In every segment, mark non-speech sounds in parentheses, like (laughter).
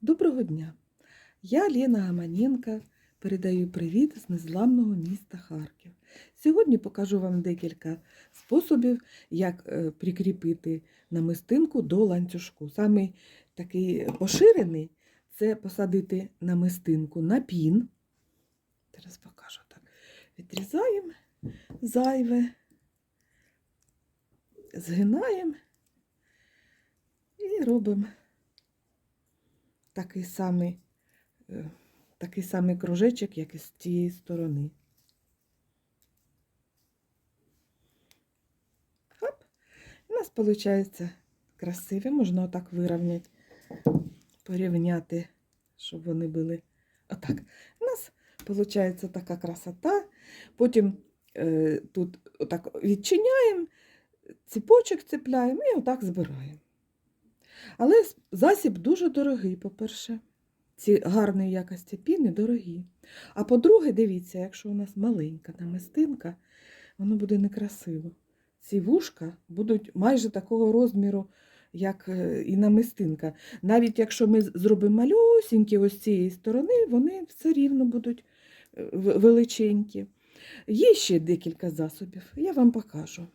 Доброго дня! Я Лена Гаманенко, передаю привіт з незламного міста Харків. Сьогодні покажу вам декілька способів, як е, прикріпити намистинку до ланцюжку. Самий такий поширений це посадити намистинку на пін. Зараз покажу так. Відрізаємо зайве, згинаємо і робимо такий самий, е, такий самий кружечок, як і з цієї сторони. Хоп. У нас виходить красиві, можна отак вирівняти, порівняти, щоб вони були отак. У нас виходить така красота. Потім е, тут отак відчиняємо, ціпочок цепляємо і отак збираємо. Але засіб дуже дорогий, по-перше. Ці гарної якості піни дорогі. А по-друге, дивіться, якщо у нас маленька намистинка, воно буде некрасиво. Ці вушка будуть майже такого розміру, як е, і намистинка. Навіть якщо ми зробимо малюсінькі ось цієї сторони, вони все рівно будуть е, величенькі. Є ще декілька засобів, я вам покажу.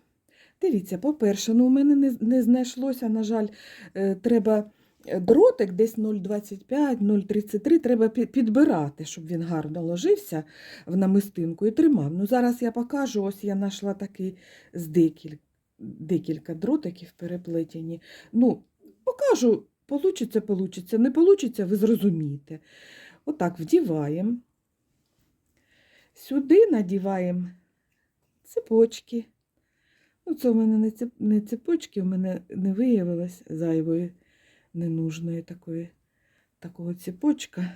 Дивіться, по-перше, ну, у мене не, не знайшлося, на жаль, е, треба е, дротик десь 0,25, 0,33 треба підбирати, щоб він гарно ложився в намистинку і тримав. Ну, зараз я покажу, ось я знайшла такий з декіль, декілька дротиків переплетені. Ну, покажу, получиться, получиться, не получиться, ви зрозумієте. Отак вдіваємо. Сюди надіваємо цепочки. Ну, це в мене не, цеп, не цепочки, в мене не виявилось зайвої, ненужної такої, такого цепочка,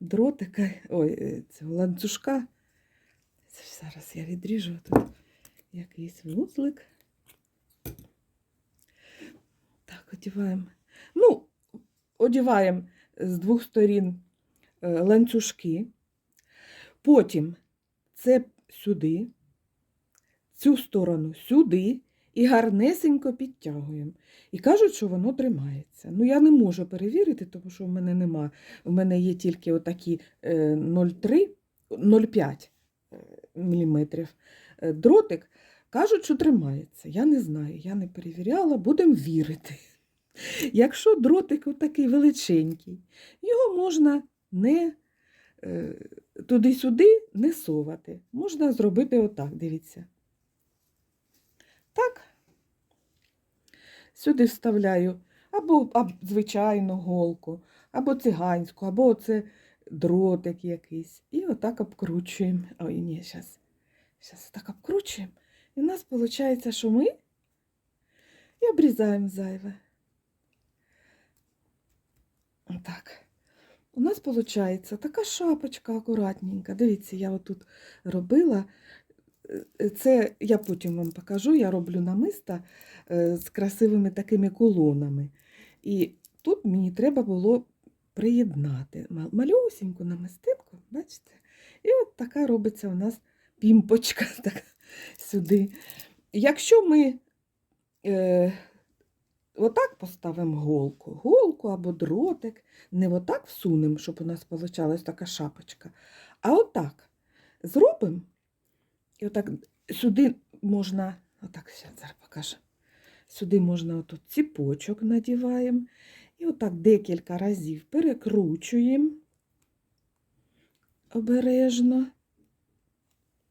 дротика, ой, е, цього ланцюжка. Це ж зараз я відріжу тут якийсь вузлик. Так, одіваємо. Ну, одіваємо з двох сторін е, ланцюжки. Потім це сюди, цю сторону сюди і гарнесенько підтягуємо. І кажуть, що воно тримається. Ну, я не можу перевірити, тому що в мене нема. У мене є тільки отакі е, 0,3, 0,5 мм е, дротик. Кажуть, що тримається. Я не знаю, я не перевіряла, будемо вірити. Якщо дротик отакий величенький, його можна не е, туди-сюди не совати. Можна зробити отак, дивіться. Так. Сюди вставляю або, або звичайну голку, або циганську, або оце дротик якийсь. І отак обкручуємо. Ой, ні, зараз. Зараз так обкручуємо. І у нас виходить, що ми і обрізаємо зайве. Отак. У нас виходить така шапочка акуратненька. Дивіться, я отут робила. Е, Це я потім вам покажу. Я роблю намиста е, з красивими такими колонами. І тут мені треба було приєднати мал- малюсіньку намистинку, бачите? І от така робиться у нас пімпочка (laughs) так, сюди. Якщо ми е, отак поставимо голку, голку або дротик, не отак всунемо, щоб у нас вийшла така шапочка, а отак зробимо. І отак сюди можна, отак зараз покажу. Сюди можна отут ціпочок надіваємо. І отак декілька разів перекручуємо обережно.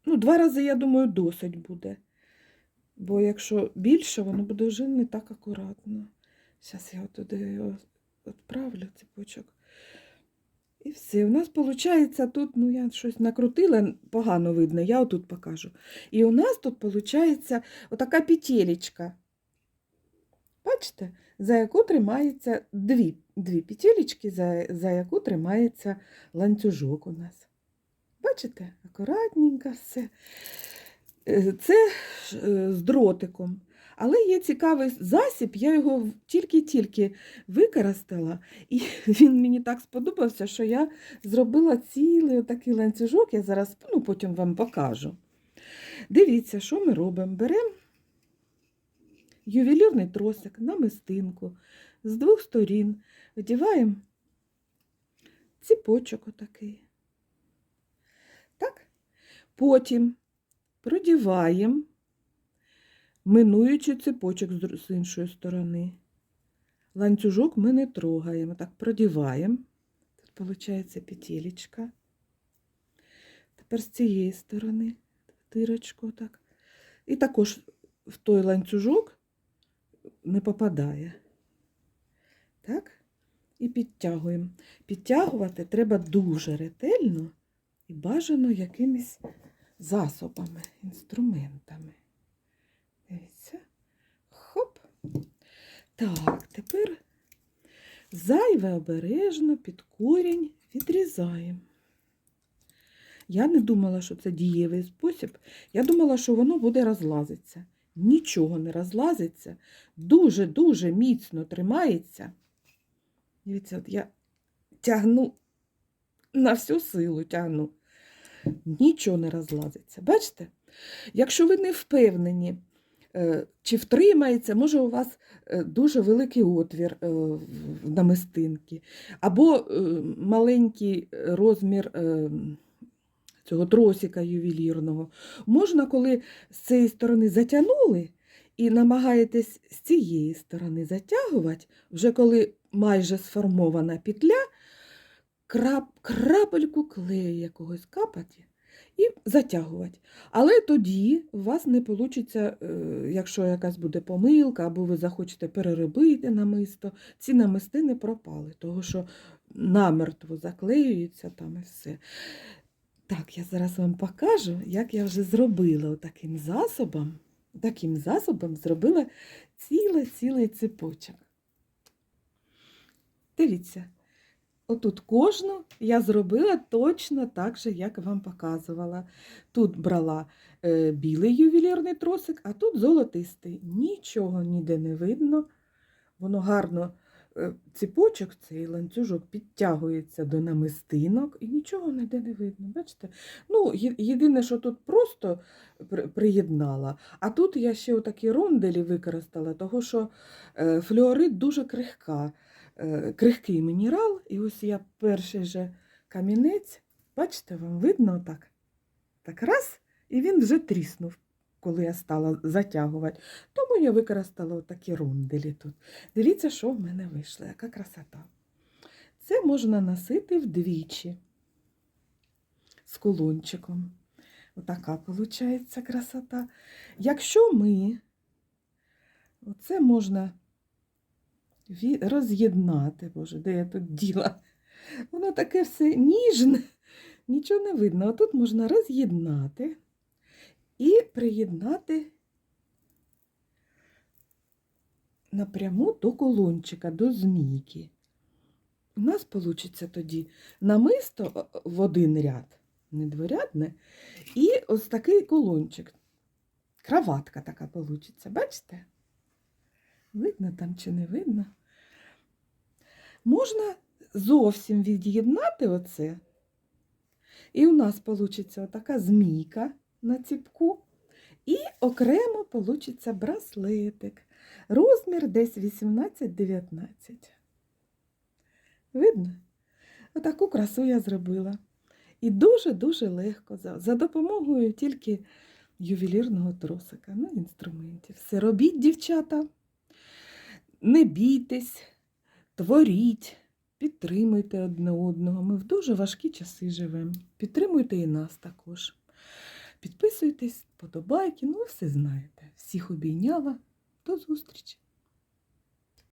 Ну, два рази, я думаю, досить буде. Бо якщо більше, воно буде вже не так акуратно. Зараз я туди його відправлю ціпочок. І все. У нас виходить тут, ну я щось накрутила, погано видно, я отут покажу. І у нас тут виходить отака петелечка. Бачите, за яку тримається дві, дві петелечки, за, за яку тримається ланцюжок у нас. Бачите, акуратненько все. Е, Це е, з дротиком. Але є цікавий засіб, я його тільки-тільки використала, і (laughs) він мені так сподобався, що я зробила цілий такий ланцюжок, я зараз ну, потім вам покажу. Дивіться, що ми робимо. Беремо ювелірний тросик, намистинку з двох сторін, вдіваємо ціпочок отакий. Так? Потім продіваємо, минуючи цепочок з іншої сторони. Ланцюжок ми не трогаємо, так продіваємо. Тут виходить петелечка. Тепер з цієї сторони дирочку так. І також в той ланцюжок не попадає. Так? І підтягуємо. Підтягувати треба дуже ретельно і бажано якимись засобами, інструментами. Дивіться. Хоп. Так, тепер зайве обережно під корінь відрізаємо. Я не думала, що це дієвий спосіб. Я думала, що воно буде розлазитися. Нічого не розлазиться, дуже-дуже міцно тримається. Дивіться, от я тягну на всю силу тягну. Нічого не розлазиться. Бачите? Якщо ви не впевнені, чи втримається, може у вас е, дуже великий отвір е, в намистинки, або е, маленький розмір е, цього тросика ювелірного. Можна, коли з цієї сторони затягнули і намагаєтесь з цієї сторони затягувати, вже коли майже сформована петля, крап, крапельку клею якогось капати і затягувати. Але тоді у вас не вийде, якщо якась буде помилка, або ви захочете переробити намисто, ці намистини пропали, тому що намертво заклеюється там і все. Так, я зараз вам покажу, як я вже зробила таким засобом. Таким засобом зробила цілий-цілий цепочок. Дивіться, отут кожну я зробила точно так же, як вам показувала. Тут брала е, білий ювелірний тросик, а тут золотистий. Нічого ніде не видно. Воно гарно, е, ціпочок, цей ланцюжок підтягується до намистинок і нічого ніде не видно. Бачите? Ну, єдине, що тут просто при- приєднала, а тут я ще отакі ронделі використала, того що е, флюорит дуже крихка, крихкий мінерал. І ось я перший же камінець, бачите, вам видно так? Так раз, і він вже тріснув, коли я стала затягувати. Тому я використала такі ронделі тут. Дивіться, що в мене вийшло, яка красота. Це можна носити вдвічі з кулончиком. Отака виходить красота. Якщо ми, оце можна роз'єднати, боже, де я тут діла? Воно таке все ніжне, нічого не видно. А тут можна роз'єднати і приєднати напряму до колончика, до змійки. У нас вийде тоді намисто е, в один ряд, не дворядне, і ось такий колончик. Краватка така вийде, бачите? Видно там чи не видно? Можна зовсім від'єднати оце. І у нас вийде така змійка на ціпку. І окремо вийде браслетик. Розмір десь 18-19. Видно? Отаку красу я зробила. І дуже-дуже легко за, допомогою тільки ювелірного тросика, ну, інструментів. Все робіть, дівчата. Не бійтесь, творіть, підтримуйте одне одного. Ми в дуже важкі часи живемо. Підтримуйте і нас також. Підписуйтесь, подобайки, ну ви все знаєте. Всіх обійняла. До зустрічі!